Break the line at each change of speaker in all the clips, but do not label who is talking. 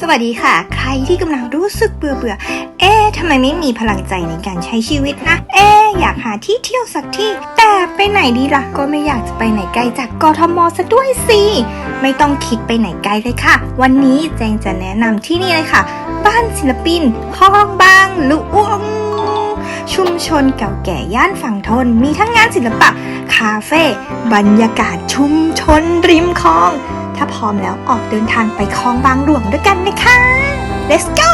สวัสดีค่ะ ใครที่กำลังรู้สึกเบื่อเบื่อ เอ๊ะทำไมไม่มีพลังใจในการใช้ชีวิตนะ เอ๊ะอยากหาที่เที่ยวสักที่ แต่ไปไหนดีล่ะ ก็ไม่อยากจะไปไหนไกลจากกทมซะด้วยสิ ไม่ต้องคิดไปไหนไกลเลยค่ะ วันนี้แจงจะแนะนำที่นี่เลยค่ะ บ้านศิลปินคลองบางหลวงชุมชนเก่าแก่ย่านฝั่งทน มีทั้งงานศิลปะ คาเฟ่ บรรยากาศชุมชนริมคลองาพร้อมแล้วออกเดินทางไปคลองบางหลวงด้วยกันนะคะ let's go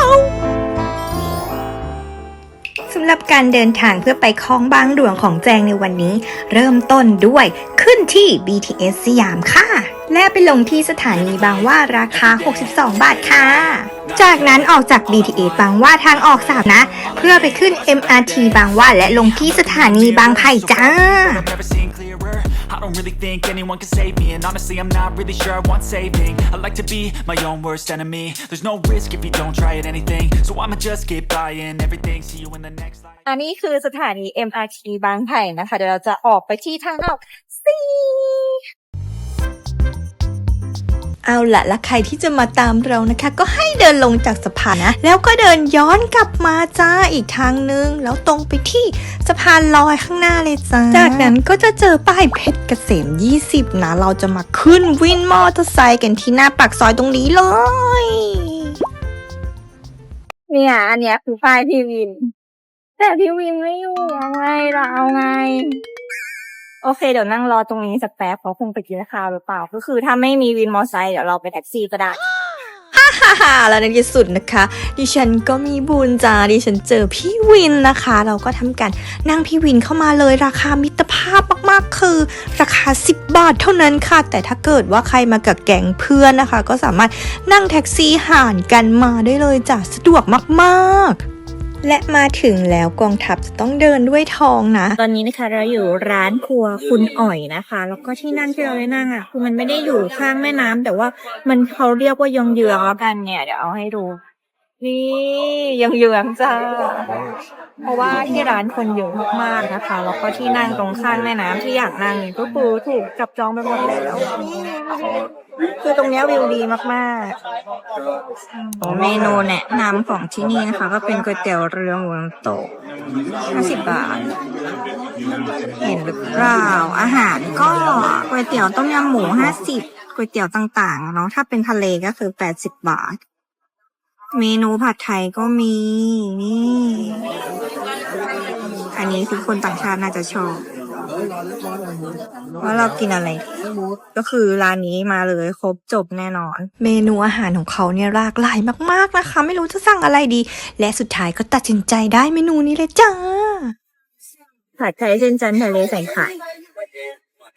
สำหรับการเดินทางเพื่อไปคลองบางหลวงของแจงในวันนี้ เริ่มต้นด้วยขึ้นที่ BTS สยามค่ะ และไปลงที่สถานีบางว่าราคา 62 บาทค่ะ จากนั้นออกจาก BTS บางว่าทางออกสามนะ เพื่อไปขึ้น MRT บางว่าและลงที่สถานีบางไผ่จ้า
really think anyone can save me, and honestly, I'm not really sure I want saving. I like to be my own worst enemy. There's no risk if you don't try at anything, so I'ma just keep buying everything. See you in the next life.
อันนี้คือสถานี MRT บางไผ่นะคะ เดี๋ยวเราจะออกไปที่ทางออกซี
เอาละและใครที่จะมาตามเรานะคะ ก็ให้เดินลงจากสะพานนะ แล้วก็เดินย้อนกลับมาจ้าอีกทางนึง แล้วตรงไปที่สะพานลอยข้างหน้าเลยจ้า จากนั้นก็จะเจอป้ายเพชรเกษม 20 นะ เราจะมาขึ้นวินมอเตอร์ไซค์กันที่หน้าปากซอยตรงนี้เลย
เนี่ยอันเนี้ยคือป้ายพี่วิน แต่พี่วินไม่อยู่เอาไงเราเอาไง โอเคเดี๋ยวนั่งรอตรงนี้สักแป๊บเขาคงไปกินข้าวหรือเปล่า ก็คือถ้าไม่มีวินมอไซค์เดี๋ยวเราไปแท็กซี่ก็ได้
ฮ่าฮ่าแล้วในที่สุดนะคะ ดิฉันก็มีบุญจ้าดิฉันเจอพี่วินนะคะ เราก็ทำการนั่งพี่วินเข้ามาเลยราคามิตรภาพมากๆคือ ราคา 10 บาทเท่านั้นค่ะ แต่ถ้าเกิดว่าใครมากับแก๊งเพื่อนนะคะ ก็สามารถนั่งแท็กซี่ห่านกันมาได้เลยจ้ะสะดวกมากๆ และมาถึงแล้วกองทัพจะต้องเดินด้วยทองนะ
ตอนนี้นะคะเราอยู่ร้านครัวคุณอ่อยนะคะ แล้วก็ที่นั่นที่เราได้นั่งอะคือมันไม่ได้อยู่ข้างแม่น้ำแต่ว่ามันเขาเรียกว่ายองเยืองแล้วกันเนี่ยเดี๋ยวเอาให้ดู นี่ยองเยืองจ้าเพราะว่าที่ร้านคนเยอะมากๆนะคะแล้วก็ที่นั่งตรงข้างแม่น้ำที่อยากนั่งนี่ก็คือถูกจับจองไปหมดแล้ว คือตรงเนี้ยวิวดีมากๆ เมนูแนะนำของที่นี่นะคะ ก็เป็นก๋วยเตี๋ยวเรือหมูน้ำตก50 บาท เห็นหรือเปล่า อาหารก็ก๋วยเตี๋ยวต้มยำหมูห้าสิบก๋วยเตี๋ยวต่างๆเนาะถ้าเป็นทะเลก็คือแปดสิบบาท เมนูผัดไทยก็มีนี่ อันนี้คือคนต่างชาติน่าจะชอบ ว่าเรากินอะไร ก็คือร้านนี้มาเลยครบจบแน่นอน
เมนูอาหารของเขาเนี่ยหลากหลายมากๆนะคะ ไม่รู้จะสั่งอะไรดี และสุดท้ายก็ตัดสินใจได้เมนูนี้เลยจ้า
ผัดไทยเส้นจันทร์ทะเลใส่ไข่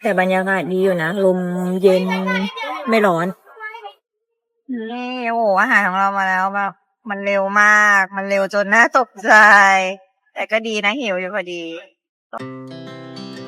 แต่บรรยากาศดีอยู่นะลมเย็นไม่ร้อนนี่โอ้โหอาหารของเรามาแล้วแบบมันเร็วมาก มันเร็วจนน่าตกใจ แต่ก็ดีนะหิวอยู่พอดี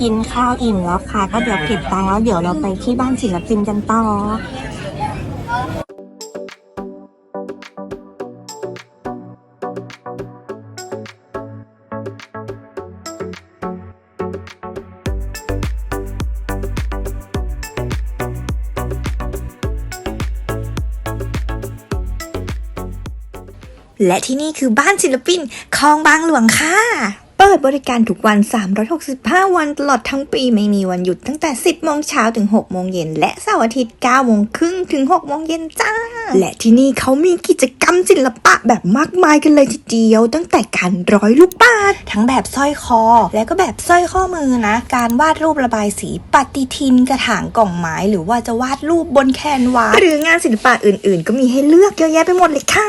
กินข้าวอิ่มแล้วค่ะ ก็เดี๋ยวเก็บตังค์แล้วเดี๋ยวเราไปที่บ้านศิลปินกันต่อ
และที่นี่คือบ้านศิลปินคลองบางหลวงค่ะ เปิดบริการทุกวัน 365 วันตลอดทั้งปีไม่มีวันหยุดตั้งแต่ 10 โมงเช้าถึง 6 โมงเย็น และเสาร์อาทิตย์ 9 โมงครึ่งถึง 6 โมงเย็นจ้า และที่นี่เขามีกิจกรรมศิลปะแบบมากมายกันเลยทีเดียว ตั้งแต่การร้อยลูกปัดทั้งแบบสร้อยคอ และก็แบบสร้อยข้อมือนะ การวาดรูประบายสีปฏิทินกระถางกล่องไม้ หรือว่าจะวาดรูปบนแคนวาสหรืองานศิลปะอื่น ๆ ก็มีให้เลือกเยอะแยะไปหมดเลยค่ะ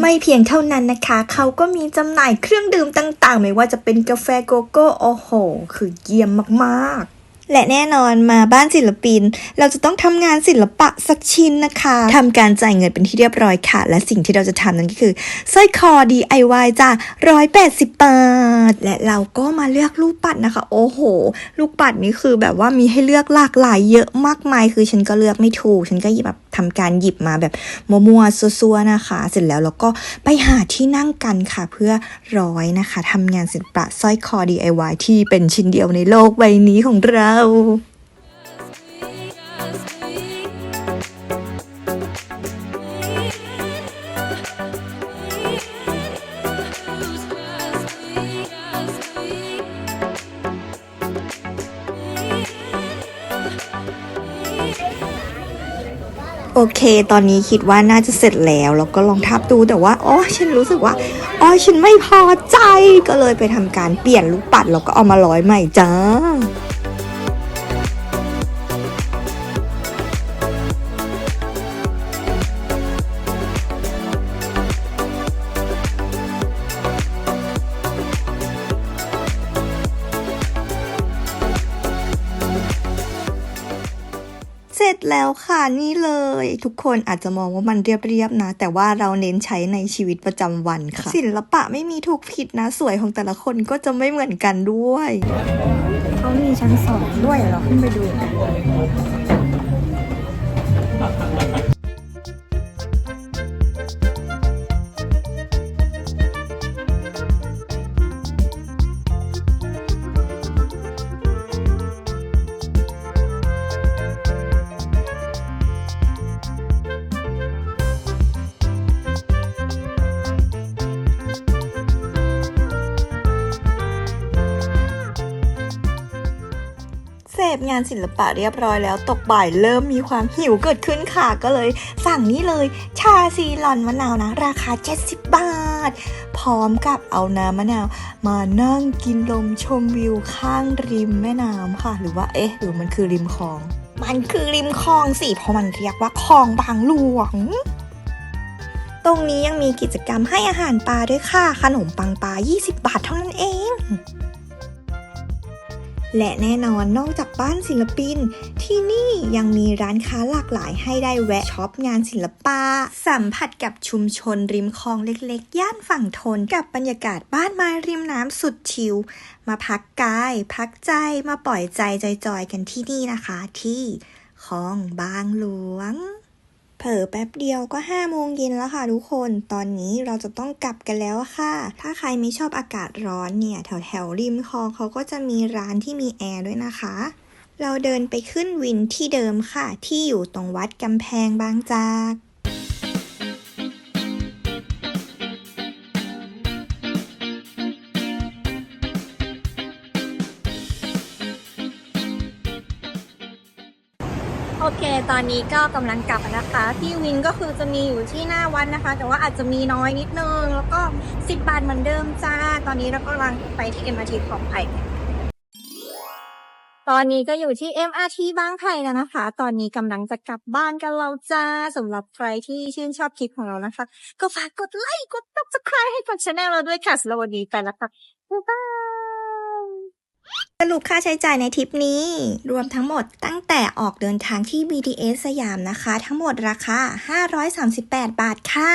ไม่เพียงเท่านั้นนะคะ เขาก็มีจำหน่ายเครื่องดื่มต่างๆ ไม่ว่าจะเป็นกาแฟโกโก้โอ้โห คือเยี่ยมมากๆ และแน่นอนมาบ้านศิลปิน เราจะต้องทำงานศิลปะสักชิ้นนะคะทำการจ่ายเงินเป็นที่เรียบร้อยค่ะ และสิ่งที่เราจะทำนั่นก็คือสร้อยคอ DIY จ้า180บาท และเราก็มาเลือกลูกปัดนะคะ โอ้โห ลูกปัดนี้คือแบบว่ามีให้เลือกหลากหลายเยอะมากมาย คือฉันก็เลือกไม่ถูก ฉันก็หยิบแบบทำการหยิบมาแบบมัวๆซัวๆนะคะ เสร็จแล้วเราก็ไปหาที่นั่งกันค่ะ เพื่อร้อยนะคะทำงานศิลปะสร้อยคอ DIY ที่เป็นชิ้นเดียวในโลกใบนี้ของเราโอเค ตอนนี้คิดว่าน่าจะเสร็จแล้ว แล้วก็ลองทับดูแต่ว่าอ๋อฉันรู้สึกว่าอ๋อฉันไม่พอใจ ก็เลยไปทำการเปลี่ยนลูกปัดแล้วก็เอามาร้อยใหม่จ้า แล้วค่ะนี่เลย ทุกคนอาจจะมองว่ามันเรียบๆนะ แต่ว่าเราเน้นใช้ในชีวิตประจำวันค่ะ ศิลปะไม่มีถูกผิดนะ สวยของแต่ละคนก็จะไม่เหมือนกันด้วย
เขามีชั้นสองด้วยเราขึ้นไปดู
กัน พงานศิลปะเรียบร้อยแล้วตกบ่ายเริ่มมีความหิวเกิดขึ้นค่ะ ก็เลยสั่งนี่เลย ชาซีลอนมะนาวนะ ราคา 70 บาท พร้อมกับเอาน้ำมะนาว มานั่งกินลมชมวิวข้างริมแม่น้ำค่ะ หรือว่าเอ๊ะหรือมันคือริมคลอง มันคือริมคลองสิเพราะมันเรียกว่าคลองบางหลวงตรงนี้ยังมีกิจกรรมให้อาหารปลาด้วยค่ะ ขนมปังปลา 20 บาทเท่านั้นเอง และแน่นอนนอกจากบ้านศิลปิน ที่นี่ยังมีร้านค้าหลากหลายให้ได้แวะช็อปงานศิลปะ สัมผัสกับชุมชนริมคลองเล็กๆ ย่านฝั่งทนกับบรรยากาศบ้านไม้ริมน้ำสุดชิลมาพักกาย พักใจมาปล่อยใจจอยๆกันที่นี่นะคะ ที่คลองบางหลวง เผลอแป๊บเดียวก็5โมงเย็นแล้วค่ะทุกคน ตอนนี้เราจะต้องกลับกันแล้วค่ะ ถ้าใครไม่ชอบอากาศร้อนเนี่ย แถวแถวริมคลองเขาก็จะมีร้านที่มีแอร์ด้วยนะคะ เราเดินไปขึ้นวินที่เดิมค่ะ ที่อยู่ตรงวัดกำแพงบางจาก
ตอนนี้ก็กำลังกลับนะคะ ที่วินก็คือจะมีอยู่ที่หน้าวัดนะคะ แต่ว่าอาจจะมีน้อยนิดนึง แล้วก็ 10 บาทเหมือนเดิมจ้า ตอนนี้เรากำลังไปที่ MRT ของไผ่ตอนนี้ก็อยู่ที่ MRT บางไผ่แล้วนะคะ ตอนนี้กำลังจะกลับบ้านกันแล้วจ้าสำหรับใครที่ชื่นชอบคลิปของเรานะคะ ก็ฝากกดไลค์ กด subscribe ให้กับช anel เราด้วยค่ะสำหรับวันนี้ไปแล้วค่ะบ๊ายบาย
สรุปค่าใช้จ่ายในทริปนี้ รวมทั้งหมดตั้งแต่ออกเดินทางที่ BTS สยามนะคะ ทั้งหมดราคา 538 บาทค่ะ